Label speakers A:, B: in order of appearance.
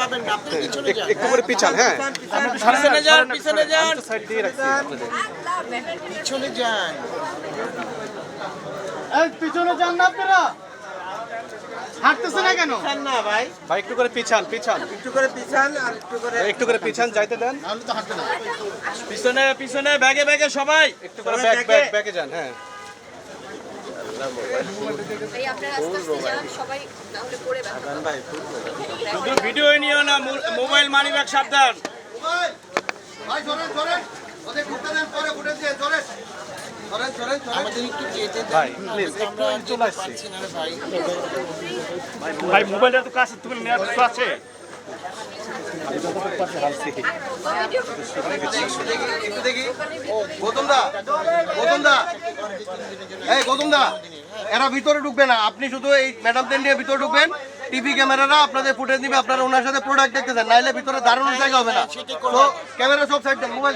A: পাবেন না আপনি পিছনে যান।
B: একটু করে পিছান হ্যাঁ।
C: পিছনে যান পিছনে যান।
B: সাইড দিয়ে রাখছি
A: পিছনে যান।
D: পিছনে যান না আপনারা। হাঁটতেছে না কেন?
A: না ভাই।
B: ভাই একটু করে পিছান পিছান।
A: একটু করে পিছান আর একটু করে
B: একটু করে পিছান যাইতে দেন।
C: পিছনে পিছনে ব্যাগে ব্যাগে সবাই।
B: একটু করে ব্যাক ব্যাক ব্যাকে যান হ্যাঁ
E: এই আপনারা আস্তে আস্তে যান সবাই না হলে পড়ে ব্যথা
C: শুধু ভিডিও নিও না মোবাইল মানি ব্যাগ সাবধান।
B: ভাই
C: মোবাইলটা তো কাছে তুমি নেওয়ার কিছু আছে।
F: একটু দেখি গৌতম দা গৌতম দা। এই গৌতম দা। এরা ভিতরে ঢুকবে না। আপনি শুধু এই ম্যাডামদের নিয়ে ভিতরে ঢুকবেন। টিভি ক্যামেরারা আপনাদের ফুটেজ নিবে আপনারা ওনার সাথে প্রোডাক্ট দেখতেছেন নাইলে ভিতরে দারুণ জায়গা হবে না। তো ক্যামেরা সব সাইড দেন মোবাইল